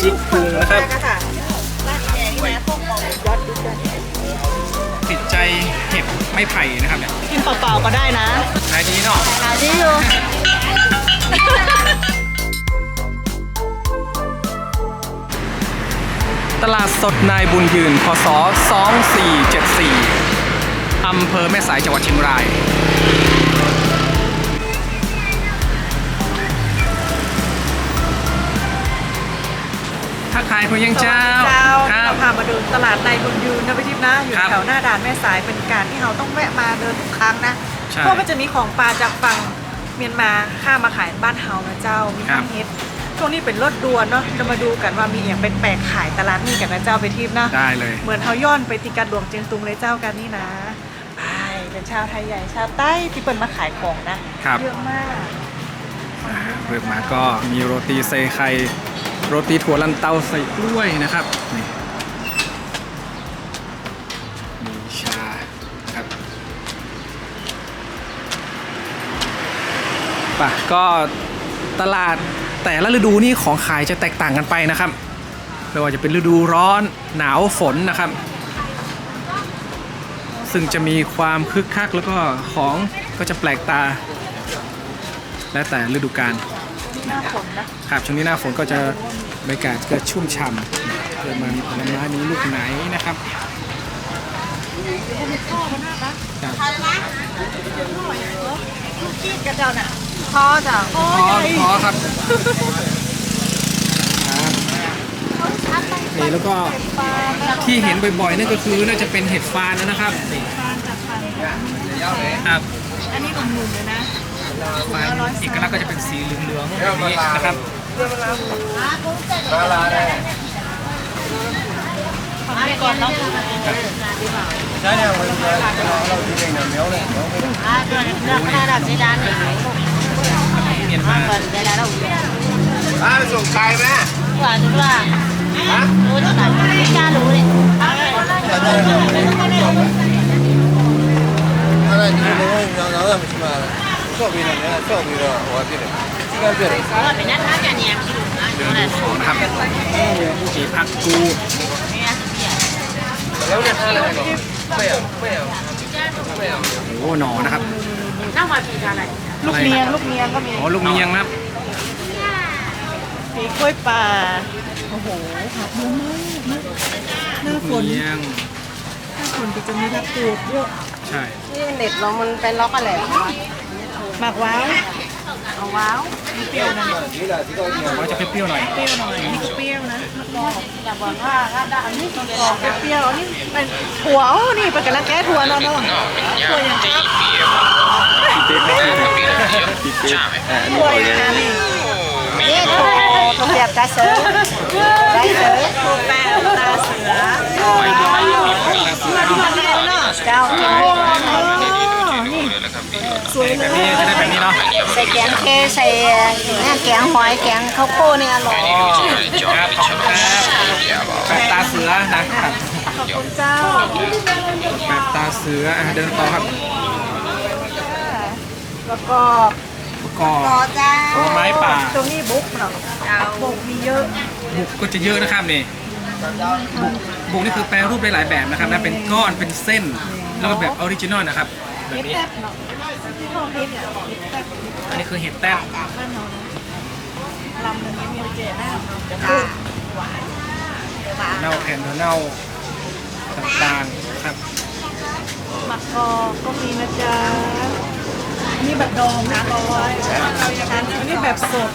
จิกพุงนะครับติดใจเห็ดไม่ไผ่นะครับเนี่ยกินเปล่าๆก็ได้นะขายดีเนาะขายดีอยู่ ตลาดสดนายบุญยืน พศ 2474 อำเภอแม่สายจังหวัดเชียงราย ถ้าขายคุณยังเจ้าเจ้าครัเราบพามาดูตลาดในบุญยืนนะพี่ทิพย์นะ อยู่ครับแถวหน้าด่านแม่สายเป็นการที่เราต้องแวะมาเดินทุกครั้งนะใช่เพราะมันจะมีของปลาจากฝั่งเมียนมาข้ามมาขายบ้านเฮานะเจ้า มีครัทั้บงเฮ็ดช่วงนี้เป็นรถด่วนเนาะเรามาดูกันว่ามีอย่างเป็นแปลกๆขายตลาดนี่กันนะเจ้าไปทิพย์นะ ได้เลย เหมือนเขาย้อนไปที่การหลวงเจียงตุงเลยเจ้ากันนี่นะไปเป็นชาวไทยใหญ่ชาวใต้ที่เปิดมาขายของนะครับเยอะมากอ่าเปิดมาก็มีโรตีใส่ไข่ โรตีถั่วลันเตาใส่กล้วยนะครับนี่มีชานะครับป่ะก็ตลาดแต่ละฤดูนี่ของขายจะแตกต่างกันไปนะครับไม่ว่าจะเป็นฤดูร้อนหนาวฝนนะครับ ซึ่งจะมีความคึกคักแล้วก็ของก็จะแปลกตา และแต่ฤดูกาล หน้าฝนนะครับช่วงนี้หน้าฝนก็จะบรรยากาศก็ชุ่มฉ่ำเกิดมามีผลไม้มีลูกไหนนะครับครับกี้กระเจ้าน่ะพ่อจ้ะพ่อขอใหญ่ขอครับครับนี่แล้วก็ที่เห็นบ่อยๆนั่นก็คือน่าจะเป็นเห็ดฟานนะครับนี่ครับอันนี้หนุ่มๆเลยนะ ฟานเอกลักษณ์ก็จะเป็นสีเหลืองๆแบบนี้นะครับฝั่งนี้ก่อนเนาะเมียนมาอ่าส่งไกลไหมอะไรนี่เราเราเรา ทำชิมาชอบพี่นะเนี่ยชอบพี่เราหัวพี่เนี่ยที่กันเจอเดินดูขอนะครับมีผักกูแล้วเนี่ยอะไรก็ไม่เอาไม่เอาไม่เอาโอ้หนอนะครับลูกเนียงลูกเนียงก็มีอ๋อลูกเนียงนะครับ มีกล้วยป่าโอ้โหผักเยอะมากนะหน้าฝนเนียง หน้าฝนก็จะมีผักกูดเยอะใช่ นี่เน็ตเรามันไปล็อกอะไร หมากว้าวเอาว้าวมีเปรี้ยวนะนี่แหละที่เขาเนี่ยว่าจะเปรี้ยวๆหน่อยเปรี้ยวหน่อยนี่ก็เปรี้ยวนะมะกอกอย่าบอกว่าถ้าได้อันนี้ต้องกอกเปรี้ยวๆอันนี้เป็นถั่วอ๋อนี่เป็นกระแก้ถั่วเนาะเนาะถั่วอย่างครับถั่วอย่างนั้นนี่นี่โทรโทรเรียบจะซื้อได้ซื้อถั่วแป้งตาเสือเจ้า โอ้นี่สวยเลยนี่จะได้แบบนี้เนาะใส่แกงเคใส่เนี่ยแกงหอยแกงข้าวโพดนี่อร่อยครับขอบคุณครับแบบตาเสือนะครับขอบคุณเจ้าแบบตาเสืออะเดินต่อครับแล้วก็ประกอบต่อจ้าผลไม้ป่าตรงนี้บุ๊กเนาะบุกมีเยอะ บุกก็จะเยอะนะครับนี่บุกบุกนี่คือแปรรูปได้หลายแบบนะครับนะเป็นก้อนเป็นเส้น แล้วก็แบบออริจินอลนะครับ แบบเฮ็ดนี้แซ่บเนาะที่เขาเฮ็ดเนี่ยเฮ็ดแซ่บอันนี้คือเห็ดแต้มบ้านเรานะลำหนึงมีเจหน้าจ้าเน่าแผ่นเน่าต่างๆนะครับหมักกอกก็มีนะจ๊ะนี่แบบดองนะบอยอันนี้แบบสด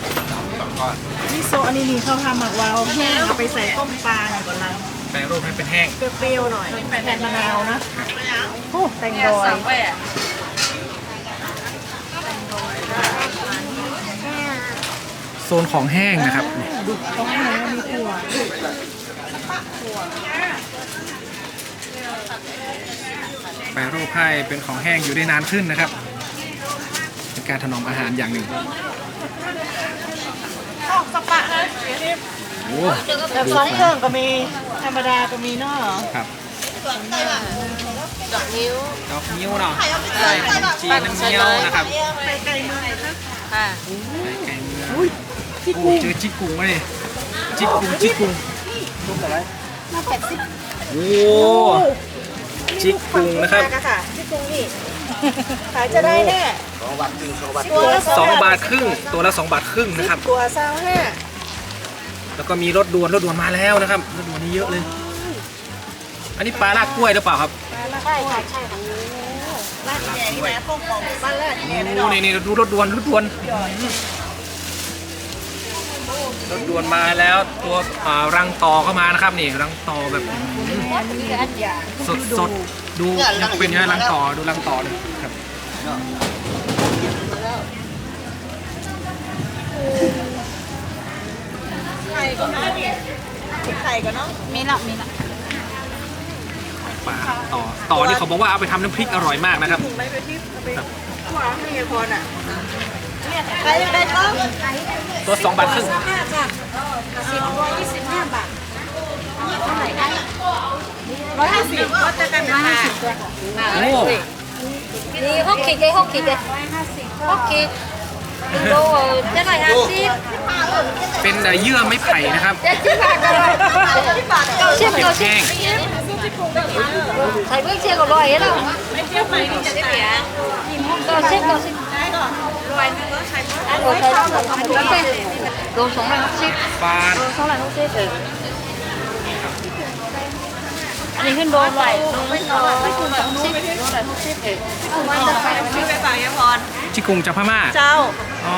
นี่โซอันนี้นี่เขาทำหมักวาวแห้งเอาไปใส่ต้มปลาหน่อยก่อนละ แปรรูปให้เป็นแห้ง เปรี้ยวๆหน่อยแผ่นมะนาวนะโอ้แตงดอยโซนของแห้งนะครับนี่ดูตรงไหนว่ามีถั่วแปรรูปให้เป็นของแห้งอยู่ได้นานขึ้นนะครับ เป็นการถนอมอาหารอย่างหนึ่ง ออกสปะนะเดี๋ยวนี้โอ้แบบสองเครื่องก็มี ธรรมดาก็มีเนาะครับดอกนิ้วดอกนิ้วเนาะใส่ขนมจีนน้ำเงี้ยวนะครับไปไกลเมืองนะคะค่ะใส่ไก่เมืองอุ้ยจิกโอ้กุ้งเจอจิกกุงมาเลยจิกกุงจิกกุงมาแปดสิบโอ้จิกกุงนะครับมาค่ะจิกกุ้งนี่ ขายจะได้แน่สองบาทครึ่งสองบาทตัวละสองบาทครึ่งตัวละสองบาทครึ่งนะครับตัวซาวห้าแล้วก็มีรถด่วนรถด่วนมาแล้วนะครับรถด่วนนี่เยอะเลย อันนี้ปลาลากกล้วยหรือเปล่าครับใช่ค่ะใช่ค่ะร้านใหญ่นี่นะพวกของบ้านแรกโอ้นี่นี่ดูรถด่วนรถด่วน รถด่วนมาแล้วตัวอ่ารังต่อก็มานะครับนี่รังต่อแบบอื้อหืออันยาสดสดดูยังเป็นยังไงรังต่อดูรังต่อเลยครับ ไข่ก็นะไข่ก็เนาะมีละมีละปลาต่อต่อนี่เขาบอกว่าเอาไปทำน้ำพริกอร่อยมากนะครับ ถุงไม่ไปที่ไปขวาให้ยายพรอะ ใครยังได้ต้องตัวสองบาทครึ่งห้าจ้ะสิบร้อยยี่สิบห้าบาทเท่าไหร่ได้ร้อยห้าสิบก็จะกันร้อยค่ะห้าสิบตัวโอ้นี่หกขีดเลยหกขีดเลยหกขีดโลเท่าไหร่ห้าสิบเป็นเอ่อเยื่อไม้ไผ่นะครับเจ็ดสิบบาทก็ร้อยเก้าสิบเก็บเก้าสิบแห้งใส่เบื้องเชียงก็ร้อยแล้วไม่เที่ยวไปนี่จะได้เก้าสิบเก้าสิบได้ก่อนร้อย นึงก็ใช้หมดโอ้ใส่ต้องทำบุญไปรวมสองร้อยหกสิบปลารวมสองร้อยหกสิบอันนี้ขึ้นโดนไหวโดนไม่ต่อไม่คูณสองสิบโดนไหวหกสิบเออเอาวันจะไปชื่อไปฝากยายพรจิกุงจากพม่าเจ้าอ๋อ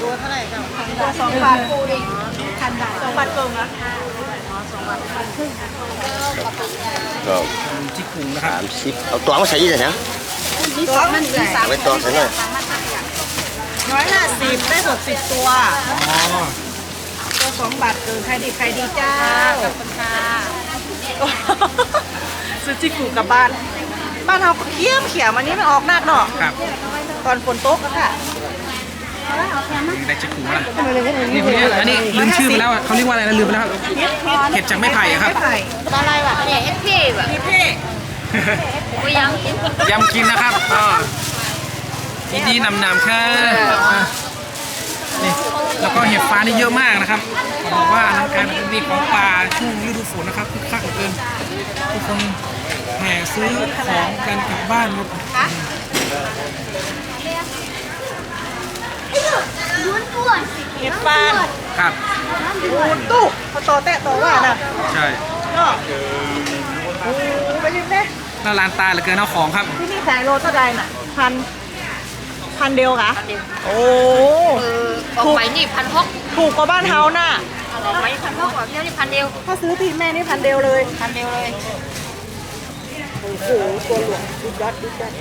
ตัวเท่าไหร่เจ้าตัวสองบาทปูดิพันบาทสองบาทเกินนะก็จิกุงนะครับสามสิบเอาตัวมาใส่ยี่สิบนะ ตัวมันใหญ่เอาไว้ตัวใส่หน่อย ร้อยห้าสิบได้หกสิบตัวอ๋อตัวสองบาทเกินใครดีใครดีเจ้าขอบคุณค่ะซื้อจิกูกลับบ้าน บ้านเราก็เขี้ยมเขียมอันนี้มันออกหนักเนาะครับตอนฝนตกอะค่ะได้จิกุงละนี่คนนี้อันนี้ลืมชื่อไปแล้วอะเขาเรียกว่าอะไรนะลืมไปแล้วครับเห็ดจากไม้ไผ่อะครับไม้ไผ่ตอนอะไรวะเนี่ยเอฟพีแบบนี่เพ่กูยังกินยำกินนะครับก็ ดีดีนำนำค่ะอะนี่แล้วก็เห็ดฟ้านี่เยอะมากนะครับบอกว่าอลังการดีของป่าช่วงฤดูฝนนะครับคึกคักเหลือเกินทุกคนแห่ซื้อของกันกลับบ้านหมดเห็ดฟานครับปูตุ๊กพอต่อแตะต่อว่าน่ะใช่เนาะโอ้ไปริมเด้น่าลานตาเหลือเกินเอาของครับ ที่นี่ขายโลเท่าใดน่ะพัน พันเดียวค่ะโอ้เออออกไหมนี่พันหกถูกกว่าบ้านเฮาน่ะออกไหมพันหกออกเที่ยวนี่พันเดียวถ้าซื้อที่แม่นี่พันเดียวเลยพันเดียวเลยโอ้โหตัวหลวงดุดัดดุดัด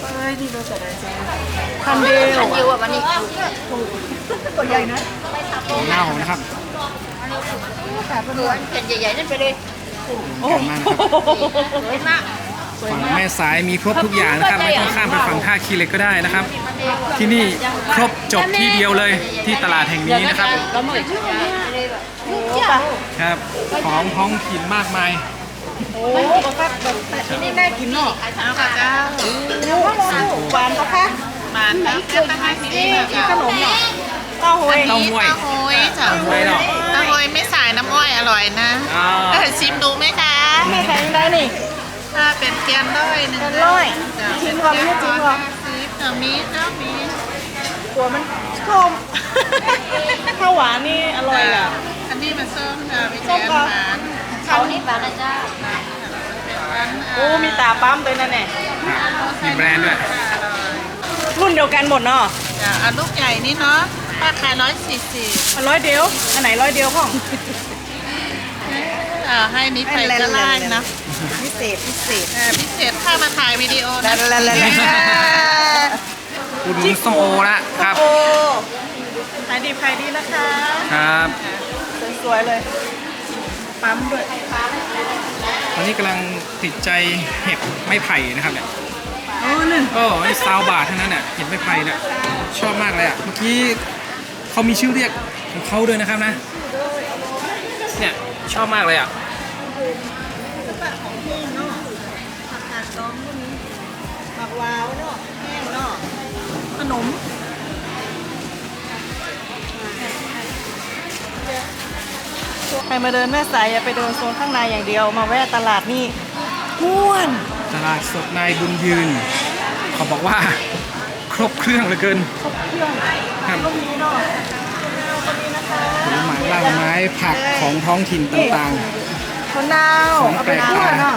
ไปที่เราจะได้จ้าพันเดียวพันเดียวอะวันนี้ตัวใหญ่นะเน่านะครับเออแผ่นใหญ่ๆนั่นไปเลยโอ้ขอบคุณมาก นะครับสวยมากฝั่งแม่สายมีครบทุกอย่างนะครับไม่ต้องข้ามไปฝั่งท่าคีเหล็กก็ได้นะครับ ที่นี่ครบจบที่เดียวเลยที่ตลาดแห่งนี้นะครับก็เหมือนกันเลยแบบโหป่ะครับของท้องถิ่นมากมายโอ้แบบแบบแต่ที่นี่น่ากินเนาะเอาค่ะเจ้าเดี๋ยวว่าเราหวานปะคะมาเจ้าแค่ตั้งห้าสิบนี่บาทกินเจ้าขนมเนาะเต้าหวยเต้าหวยเต้าหวยเจ้าเต้าหวยเนาะเต้าหวยไม่สายน้ำอ้อยอร่อยนะอ่าเออชิมดูไหมคะแม่ขายยังไงนี่ ถ้าเป็นเทียนด้อยหนึ่งเทียนด้อยเจ้าจริเป็นงเหรอเทียนไม่จริงเหรอห้าสิบเจ้ามีเจ้ามีกลัวมันชมข้าวหวานนี่อร่อยอะ อันนี้มันส้มเจ้ามีส้เทีมยนเหรอ หวานเขานี่บาทนะจ้าอันโอ้มีตาปั๊มด้วยนั่นแน่ครับมีแบรนด์ด้วย รุ่นเดียวกันหมดเนาะเจ้าอันลูกใหญ่นี่เนาะป้าขายร้อยสี่สิบอันร้อยเดียว อันไหนร้อยเดียวพ่องเอ่าให้นิดไปก็ไล่นะ พิเศษพิเศษเออพิเศษถ้ามาถ่ายวิดีโอนะลาลาลาลาอุดหนุนส้มโอละครับโอ้ขายดีขายดีนะคะครับ สวยๆเลย ปั๊มด้วยตอนนี้กำลังติดใจเห็ดไม้ไผ่นะครับเนี่ยโอ้หนึ่งก็ไอ้ซาวบาททั้งนั้นเนี่ยเห็ดไม้ไผ่เนี่ยชอบมากเลยอะเมื่อกี้เขามีชื่อเรียกของเขาด้วยนะครับนะเนี่ยชอบมากเลยอะ วาวเนาะแห้งเนาะขนมใครมาเดินแม่สายอย่าไปเดินโซนข้างในอย่างเดียวมาแวะตลาดนี่ม่วนตลาดสดนายบุญยืน เขาบอกว่า ครบเครื่องเหลือเกินครบเครื่องครับก็มีเนาะผลไม้ล่างไม้ผักของท้องถิ่นต่างๆคนดาวของแปลกตา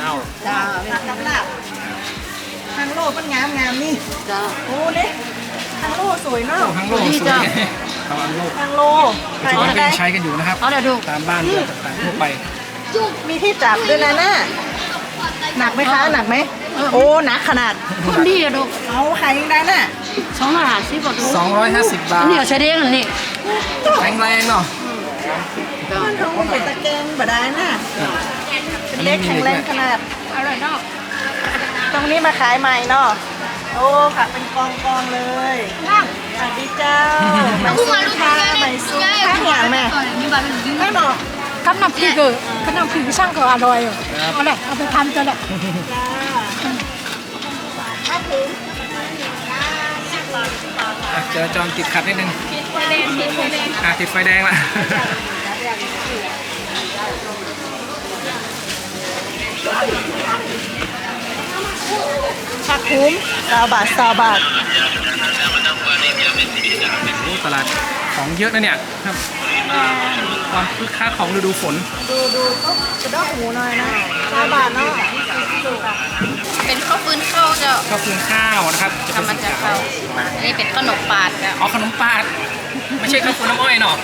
เนาะๆถั่วเน่าจ้าผักกับลาบทางโลกมันงามงามนี่จ้าโอ้เนี่ยทางโลกสวยเนาะโอ้ทั้งโลกสวยเขาอันโลกทางโลกใครที่ว่าจะเป็ได้นใช้กันอยู่นะครับ เอาเดี๋ยวดู ตามบ้านเรือนต่างๆทั่วไป มีที่จับด้วยนะน่ะหนักไหมคะ หนักไหม โอ้หนักขนาดคนดีอะดูเอาใครยังได้น่ะสองร้อยห้าสิบอะดู250บาทอันนี้เอาใช้ได้ยังไงนี่แรงแรงๆเนาะ มันท้องเป็นตะแกรงบดาน่ะเป็นเล็กแข็งแรงขนาดอร่อยเนาะตรงนี้มาขายใหม่เนาะโอ้ค่ะเป็นกองกองๆเลยสวัสดีเจ้าใหม่ซุ้มค่ะใหม่ซุ้มข้างอย่างแม่มีบาร์บีคิวแม่บอกกับน้ำพริกเออกับน้ำพริกช่างก็อร่อยอะเอาเลยเอาไปทำกันแหละจ้าถ้าถึงอะจราจรติดขัดนิดนึง อะติดไฟแดงละผักคุ้มสาวบาทสาวบาทโอ้ตลาดของเยอะนะเนี่ยครับความคึกคักของฤดูฝน ดูดูก็กระดอกหมูหน่อยนะสาวบาทเนาะเป็นข้าวฟืนข้าวเจ้าข้าวฟืนข้าวนะครับจะเป็นทำมาสีจากขาข้าววอันนี้เป็นขนมปาดเจ้าอ๋อขนมปาด ไม่ใช่ข้าวฟืนน้ำอ้อยเนาะ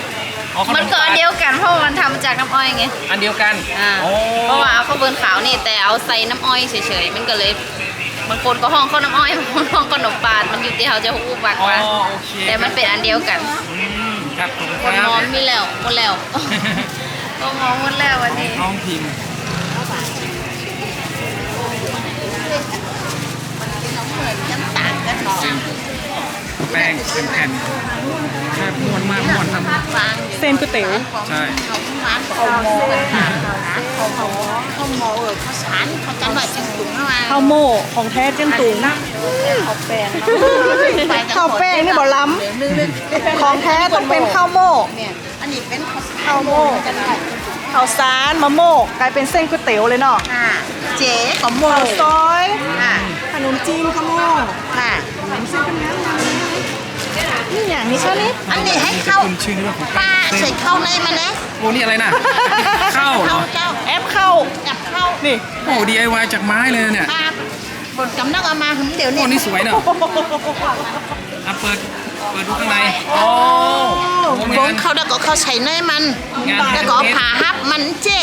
อ๋อขนมันมก็ปาอัดนเดียวกันเพราะว่ามันทำจากน้ำอ้อยไงอันเดียวกันอ่าโอ้เพราะว่าเอาข้าวฟืนขาวนี่แต่เอาใส่น้ำอ้อยเฉยๆมันก็เลยบางคนก็ห้องข้าวน้ำอ้อยบางคนห้องขนมปาดมันอยู่ที่เขาจะหูบักอ๋อว่าโอเคแต่มันเป็นอันเดียวกันอืมครับขอบคุณคนครับมองมีแล้วหมดแล้วก็มองหมดแล้ววันนี้ท้องถิ่นยังต่างกันเนาะ แป้งเป็นแผ่นแค่ม้วนมากม้วนทำฟางเส้นก๋วยเตี๋ยว ใช่ เขามาเขาโมกันค่ะเขาโมเขาโมเออเขาสารเขาจังหวัดจึงถุงเข้ามาข้าวโม่ของแท้เจียงตุง เขาแปลงข้าวแป้งนี่บ่ล้ำ ของแท้ต้องเป็นข้าวโม่เนี่ยอันนี้เป็นข้าวข้าวโม่ข้าวสารมะโม่กลายเป็นเส้นก๋วยเตี๋ยวเลยเนาะค่ะเจ๊กับโมข้าวซอยค่ะขนมจีนข้าวโม่ค่ะนี่ อย่างนี้ใช่ไหมอันนี้ให้นี่จะเข้าขึ้นชื่อในเรื่องของป้าแป้งใส่เข้าในมานะโอ้นี่อะไรน่ะข้าวเหรเข้าอเจ้าแอปเข้า จับเข้านี่โอ้ DIY จากไม้เลยเนี่ยป้าบนกำนักเอามาหึงเดี๋ยวโอ้นี้นี่สวยเนอะอะเปิดเปิดดูข้างในโอ้โหเหมือนบกันนเขาแล้วก็เขาใส่เนยมัน งาน แล้วก็เอาผ่าฮับมันเจ๊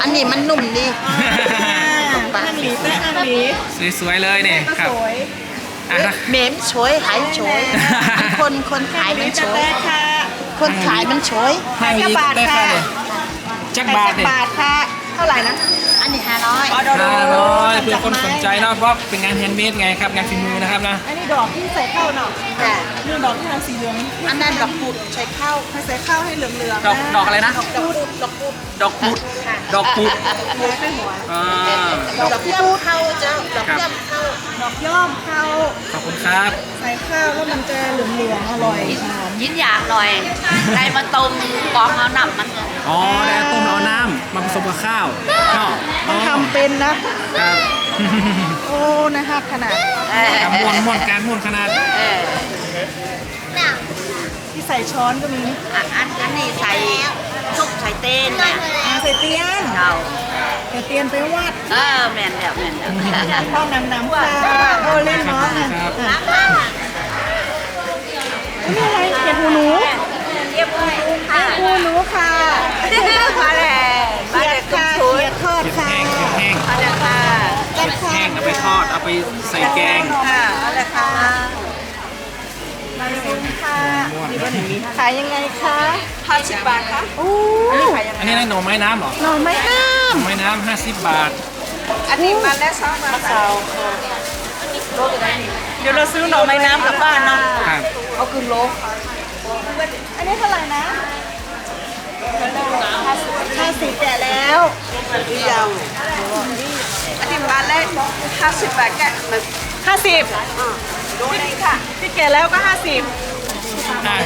อันนี้มันนุ่มดี อ่าอังหลีแป้งอังหลีสวยๆเลยเนี่ยครับ สวย อะนะเมมโฉยหายโฉยอันคนคนขายมันโฉยแป้งค่ะคนขายมันโฉยห้างนี้ได้ค่าเลยจักบาทเนี่ย บาทค่ะ เท่าไหร่นะ อันนี้ห้าร้อยอ๋อดอกห้าร้อยเพื่อคนสนใจเนอะเพราะเป็นงานแฮนด์เมดไงครับงานฝีมือนะครับนะอันนี้ดอกที่ใส่ข้าวเนาะค่ะนี่ดอกที่ทำสีเหลืองอันนั้นดอกปุดใช้ข้าวให้ใส่ข้าวให้เหลืองๆดอกดอกอะไรนะดอกปุดดอกปุดดอกปุดดอกปุดหัวไปหัวอ่าดอกเยี่ยมเข้าเจ้าดอกเยี่ยมเข้าดอกย่อมข้าวขอบคุณครับ ใส่ข้าวแล้วมันจะเหลืองๆอร่อยหอมยินอยากหน่อยได้มาต้มกองเอาหนับมันอ๋อแล้วต้มเอาน้ำมาผสมกับข้าวเนาะต้องทำเป็นนะ ครับโอ้นะคะขนาดเออการม้วนม้วนการม้วนขนาด เออที่ใส่ช้อนก็มีอันอันอันนี้ใส่ชุบใส่เต้นเนี่ยอาใส่เตียนเราเดี๋ยวเตียนไปวัดเออแม่นแล้วแม่นแล้วข้าวนำน้ำค่ะโอ้เล่นน้องอะ ครับอะ นี่อะไรเห็ดหูหนูเรียบร้อยค่ะหูหนูค่ะมาแล้วเขียดค่ะเขียดทอดค่ะแห้งแห้งมาแล้วค่ะกันค่ะแห้งเอาไปทอดเอาไปใส่แกงค่ะเอาเลยค่ะมาเลยค่ะขายยังไงคะห้าสิบบาทค่ะโอ้อันนี้อะไรหน่อไม้น้ำเหรอหน่อไม้น้หน่อไม้น้ำห้าสิบบาทำอันนี้มันแล้วซอสมะเสา เดี๋ยวเราซื้อหน่อไม้น้ำกลับบ้านเนาะครับเอาครึ่งโลอันนี้เท่าไหร่นะห้าสิบแก่แล้วเดียวอันนี้มาแรกห้าสิบบาทแกห้าสิบดูนี่ค่ะที่แก่แล้วก็ห้าสิบอะ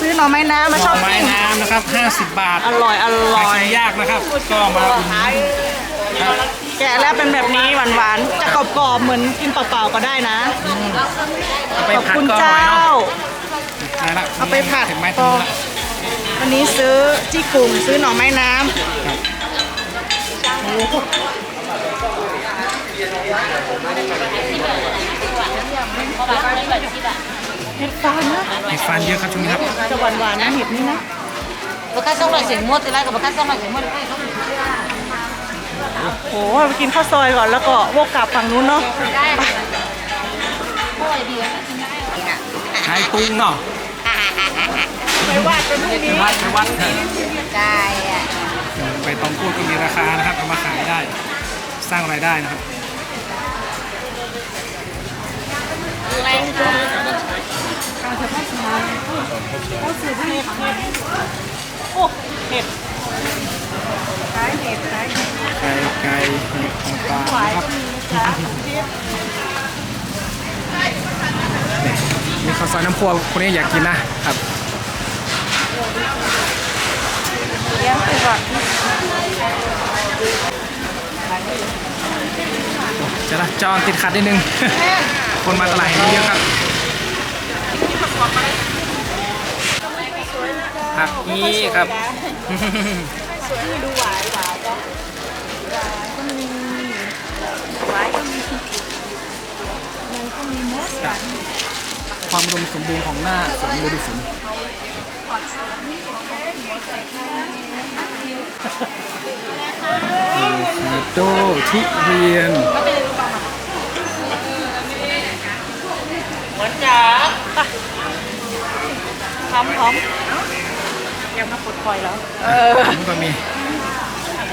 ซื้อหน่อไม้น้ำมาหชน่ออบไม้กินน้ำนะครับ 50 บาทอร่อยอร่หาอยกินยากนะครับ ก็มาอุดหนุนครับ แกะแล้วเป็นแบบนี้หวานๆ จะกรอบๆ เหมือนกินเปล่าๆ ก็ได้นะเอาไปขอบผัดคุณก็อร่เจ้าอยเนาะได้ละเอาไปผัดเห็นไหมตรงนี้ละวันนี้ซื้อจี้กุ่งซื้อหน่อไม้น้ำโอ้โหเห็ดฟางนะเห็ดฟานเยอะครับช่วงนี้ครับ จะหวานหวานๆนะเห็ดนี่นะ Baka xong lại sỉnh mua từ lại, baka xong lại sỉnh mua. โอ้โหไปกินข้าวซอยก่อนแล้วก็วกกลับฝั่งนู้นเนาะขายตุ้งเนาะไปวาดเป็นพรุ่งนี้วัดไปวัด Cài à. ไปตองพูดก็มีราคานะครับเอามาขายได้ สร้างรายได้นะครับโอ้เห็ด ขายเห็ดขายเห็ดไก่ไก่เห็ดของปลาหวายครับมีจ๊ะมีข้าวซอยน้ำพวคนนี้อยากกินนะครับเลี้ยงไปก่อนจะละจอนติดขัดนิดนึง คนมาตลาดนี้เยอะครับผักนี้ครับ สวยดูหวายหวายจ้ะหวายก็มีหวายก็มีมันก็มีมดจ้ะความอุดมสมบูรณ์ของหน้าสวนฤดูฝนโดทุเรียนพร้อมพร้อม ยังมาปลดปล่อยแล้ว เออมันก็มีอั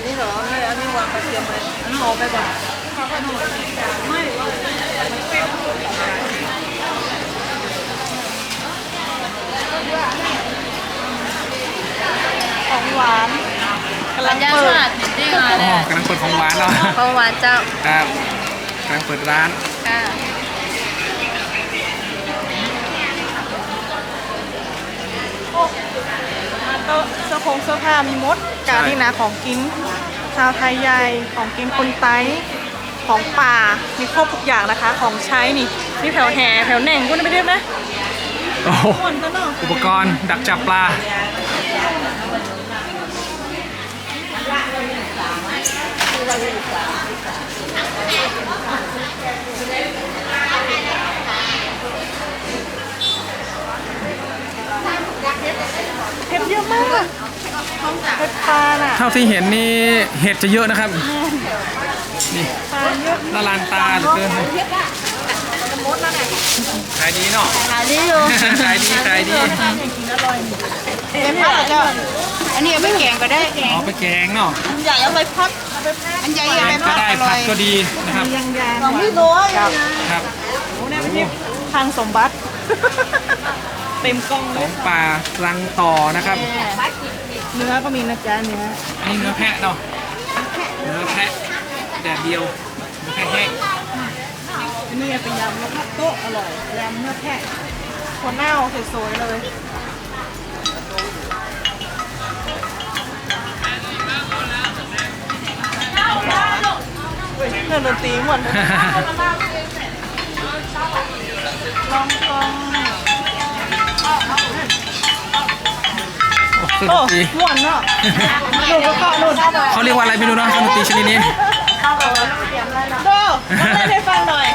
นนี้เหรอไม่อันนี้วางกระเทียมเลยรอไปก่อนของหวาน กำลัง Bánh เปิด chát đi อ๋ rồi อ nè. กำลังเปิดของหวานแล้ว Không hoàn trọng. ครับกำลังเปิดร้าน À. โต๊ะเสื้อผงเสื้อผ้ามีมดกานี่นะของกินชาวไทยใหญ่ของกินคนไต้ของป่ามีครบทุกอย่างนะคะ ของใช้นี่นี่แถวแห่แถวแหน่งก็ไม่เรียบนะโอ้โหคนก็เนาะอุปกรณ์ดักจับปลา เห็ดเยอะมากเห็ดปลาน่ะเท่าที่เห็นนี่เห็ดจะเยอะนะครับ นี่ปลาเยอะ ละลานตาเหลือเกิน ขายดีเนาะ Là đi luôn. ขายดีขายดีเป็นพัดเหรอเจ้า Anh đi ở bên kèm vào đây. เอาไปแกงเนาะใหญ่เอาไปพัด Anh dạy แก ở ง bên ก็ phát ได้อร่ผัอดยก็ดีนะครับยังยางของพี่น้อยครับโอ้เนี่ยไม่ใช่ทางสมบัติเต็มกล้องขเลอยงป่ารังต่อนะครับ เนื้อก็มีนะจ๊ะเนื้ออันนี้เนื้อแพะเนาะเนื้อแพะแดดเดียวเนื้อแพะแห้ง อันนี้เป็นยำแล้วก็โต๊ะอร่อยยำเนื้อแพะหัวเน่าสวยๆเลยเครื่องดนตรีหมดเลยลองกองโอ้เครื่องดโอ้นตรีม่วนเนาะนู่นก็เข้านู่นเขาเรียกว่าอะไรไม่รู้เนาะดนตรีชนิดนี้โตเล่นให้ฟังหน่อย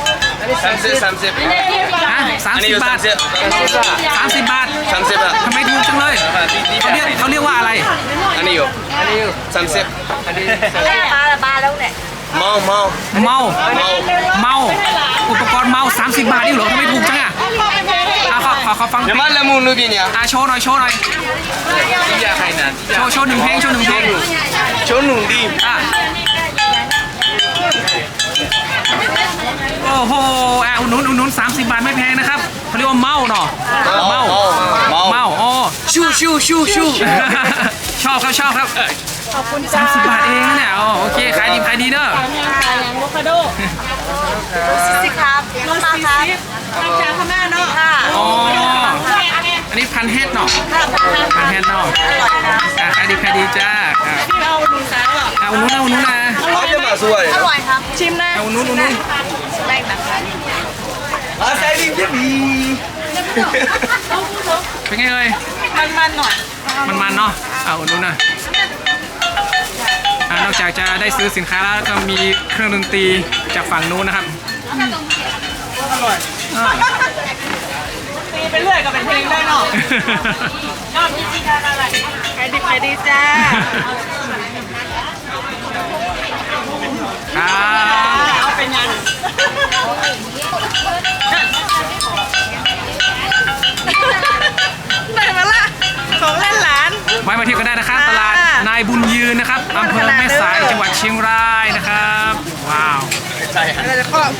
30 30เล่นให้ฟังหฮะน่อยสามสิบบาท30สามสิบบาท30บาททำไมถูกจังเลยเขาเรียกเขาเรียกว่าอะไร อันนี้อยู่อันนี้อยู่30อันนี้ Ba là ba đâu nè. เมาเมาเมาเมาเมาอุปกรณ์เมา30บาทนี่เหรอทำไมถูกจังอะอะขอขอขอฟังเพลเดี๋ยวงมันละมุนรูบิเนี่ยอะโชว์หน่อยโชว์หน่อยที่อยากให้นะโชว์โชว์หนึ่งเพลงโชว์หนึ่งเพลงโชว์หนุ่มดีอะ โอ้โหอะอุดนุนอุดหนุน30 บาทไม่แพงนะครับเขาเรียกว่าเมาเนาะเมาเมาเมาโอ้ชูชูชูชูชอบครับชอบครับขอบคุณจ้าสามสิบบาทเองนะเนี่ยโอเคขายดีขายดีเนอะขายยังขายยังโวคาโดโรซิสิครับโรซิสิข้าวจ้าข้าวแม่เนาะค่อ๋ออันนี้พันเฮดเนาะพันเฮดเนาะอะขายดีขายดีจ้าพี่เอาหนุนสาวอะอาหนุนเอาหนุนนะอร่อยนะสวยอร่อยครับชิมนะเอาหนุนหนุน อ๋อใช่ดิเยี่ยมีเป็นไงเอ่ยมันมันหน่อย มันมันเนาะเอ่าดูนุนหน่อนอกจากจะได้ซื้อสินค้าแล้วก็มีเครื่องดนตรีจากฝั่งนู้นนะครับอร่อยอ่าตีไปเรื่อยกับเป็นเพลงได้เนาะ ยอดจริงๆอะไรขายดิบขาดีจ้า ครับเอาเป็นยังได้มาละของเล่นหลาน ไว้มาเที่ยวกันได้นะครับ ตลาดนายบุญยืนนะครับอำเภอแม่สายจังหวัดเชียงรายนะครับ ว้าวเราจะครอบ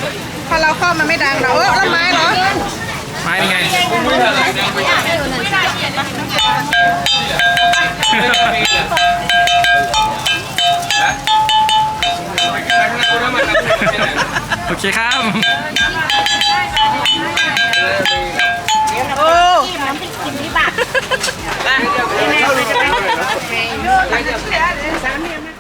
พอเราครอบมันไม่ดังเราเออแล้วไม้เหรอไม้เป็นไง โอเคครับโอ้น้ำพริกกินที่บ้านไปนี่นี่นี่